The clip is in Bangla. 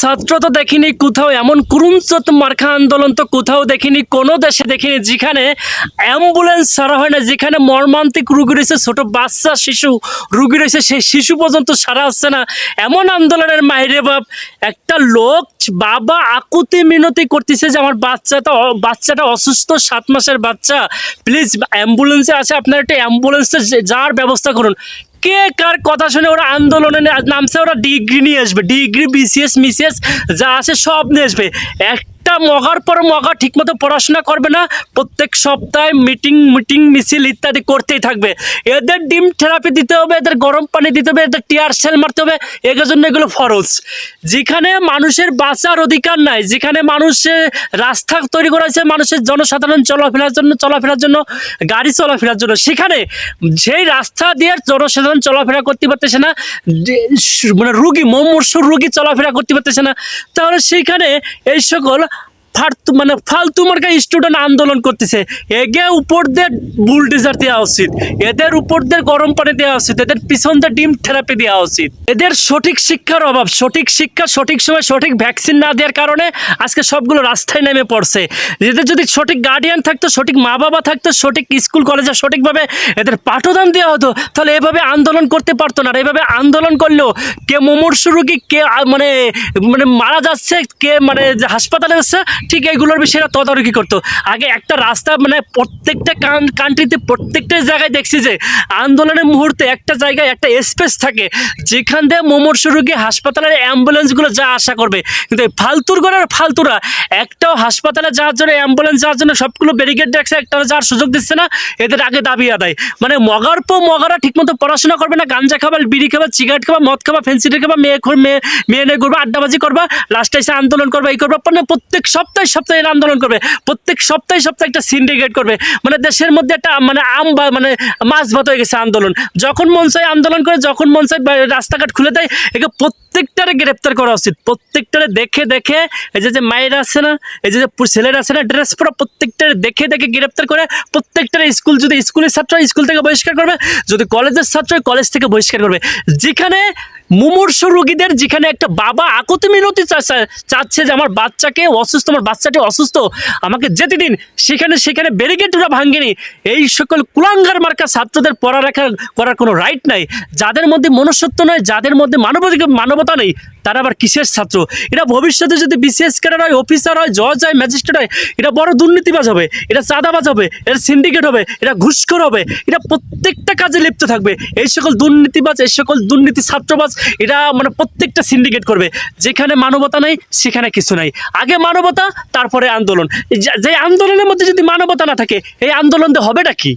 ছাত্র তো দেখিনি কোথাও, এমন কুরুঞ্চত মার্খা আন্দোলন তো কোথাও দেখিনি, কোনো দেশে দেখিনি, যেখানে অ্যাম্বুলেন্স সারা হয় না, যেখানে মর্মান্তিক রুগী রয়েছে, ছোট বাচ্চা, শিশু রুগী রয়েছে, সেই শিশু পর্যন্ত সারা হচ্ছে না। এমন আন্দোলনের মাইরে বাপ, একটা লোক বাবা আকুতি মিনতি করতেছে যে আমার বাচ্চাটা বাচ্চাটা অসুস্থ, সাত মাসের বাচ্চা। প্লিজ অ্যাম্বুলেন্সে আছে আপনার একটা অ্যাম্বুলেন্সে যাওয়ার ব্যবস্থা করুন। কে কার কথা শুনে ওরা আন্দোলনে নামছে, ওরা ডিগ্রি নিয়ে আসবে। ডিগ্রি, বিসিএস, মিসিএস, যা আছে সব নিয়ে আসবে। একটা মগার পর মগা ঠিকমতো পড়াশোনা করবে না, প্রত্যেক সপ্তাহে মিটিং মিটিং মিছিল ইত্যাদি করতেই থাকবে। এদের ডিম থেরাপি দিতে হবে, এদের গরম পানি দিতে হবে, এদের টিয়ার সেল মারতে হবে এগুলোর জন্য এগুলো ফরজ। যেখানে মানুষের বাঁচার অধিকার নাই, যেখানে মানুষের রাস্তা তৈরি করা হয়েছে মানুষের জনসাধারণ চলাফেরার জন্য চলাফেরার জন্য, গাড়ি চলাফেরার জন্য, সেখানে সেই রাস্তা দিয়ে জনসাধারণ চলাফেরা করতে পারতেছে না মানে রুগী, মুমূর্ষ রুগী চলাফেরা করতে পারতেছে না, তাহলে সেইখানে এই সকল ফালতু মানে ফালতু মার্কা স্টুডেন্ট আন্দোলন করতেছে। এগে উপর দিয়ে বুলডোজার দেওয়া উচিত। এদের উপর দিয়ে গরম পানি দেওয়া উচিত। এদের পিছন দিয়ে ডিম থেরাপি দেওয়া উচিত। এদের সঠিক শিক্ষার অভাব, সঠিক শিক্ষা, সঠিক সময়, সঠিক ভ্যাকসিন না দেওয়ার কারণে আজকে সবগুলো রাস্তায় নেমে পড়ছে। এদের যদি সঠিক গার্ডিয়ান থাকতো, সঠিক মা বাবা থাকতো, সঠিক স্কুল কলেজে সঠিকভাবে এদের পাঠদান দেওয়া হতো, তাহলে এভাবে আন্দোলন করতে পারতো না। এভাবে আন্দোলন করলেও কে মুমূর্ষ রুগী, কে মানে মানে মারা যাচ্ছে, কে মানে হাসপাতালে যাচ্ছে ঠিক এইগুলোর বিষয়ে তদারকি করতো। আগে একটা রাস্তা মানে প্রত্যেকটা কান্ট্রিতে প্রত্যেকটা জায়গায় দেখছি যে আন্দোলনের মুহূর্তে একটা জায়গায় একটা স্পেস থাকে যেখান দিয়ে মুমূর্ষ রুগী হাসপাতালের অ্যাম্বুলেন্সগুলো যা আশা করবে। কিন্তু এই ফালতুর ঘরের ফালতুরা একটাও হাসপাতালে যাওয়ার জন্য, অ্যাম্বুলেন্স যাওয়ার জন্য সবগুলো ব্যারিকেড রাখছে একটা যাওয়ার সুযোগ দিচ্ছে না, এদের আগে দাবি আদায়। মানে মগার পর মগারা ঠিকমতো পড়াশোনা করবে না, গাঞ্জা খাবার বিড়ি খাবার সিগারেট খাবা, মদ খাবা ফেন্সিডি খাবা, মেয়ে মেয়ে মেয়ে নিয়ে করবা আড্ডাবাজি করবা লাস্টে এসে আন্দোলন করবা, এই করবা মানে প্রত্যেক সপ্তাহে সপ্তাহে আন্দোলন করবে। প্রত্যেক সপ্তাহে সপ্তাহে একটা সিন্ডিকেট করবে। মানে দেশের মধ্যে একটা মানে আম মানে মাছ ভাত হয়ে গেছে আন্দোলন। যখন মন চায় আন্দোলন করে, যখন মন চায় রাস্তাঘাট খুলে দেয়, একে প্রত্যেকটারে গ্রেপ্তার করা উচিত। প্রত্যেকটারে দেখে দেখে, এই যে যে মায়ের আছে না, এই যে ছেলেরা আছে না ড্রেস পরা প্রত্যেকটারে দেখে দেখে গ্রেপ্তার করে প্রত্যেকটারে স্কুল, যদি স্কুলের ছাত্র স্কুল থেকে বহিষ্কার করবে, যদি কলেজের ছাত্র কলেজ থেকে বহিষ্কার করবে। যেখানে মুমূর্ষ রোগীদের যেখানে একটা বাবা আকতি মিনতি চাচ্ছে যে আমার বাচ্চাকে অসুস্থ, আমার বাচ্চাটি অসুস্থ, আমাকে যেতে দিন। সেখানে সেখানে ব্যারিকেডরা ভাঙেনি এই সকল কুলাঙ্গার মার্কা ছাত্রদের পড়ালেখা করার কোনো রাইট নাই। যাদের মধ্যে মনুষ্যত্ব নয় যাদের মধ্যে মানবাধিকার মানবতা নেই তারা আবার কিসের ছাত্র? এটা ভবিষ্যতে যদি বিসিএস ক্যাডার হয় অফিসার হয় জজ হয় ম্যাজিস্ট্রেট হয়, এটা বড় দুর্নীতিবাজ হবে, এটা চাঁদাবাজ হবে, এটা সিন্ডিকেট হবে, এটা ঘুষখোর হবে, এটা প্রত্যেকটা কাজে লিপ্ত থাকবে। এই সকল দুর্নীতিবাজ, এই সকল দুর্নীতি ছাত্রবাজ এটা মানে প্রত্যেকটা সিন্ডিকেট করবে। যেখানে মানবতা নেই, সেখানে কিছু নাই। আগে মানবতা, তারপরে আন্দোলন। যে- আন্দোলনের মধ্যে যদি মানবতা না থাকে, এই আন্দোলন হবেটা কি?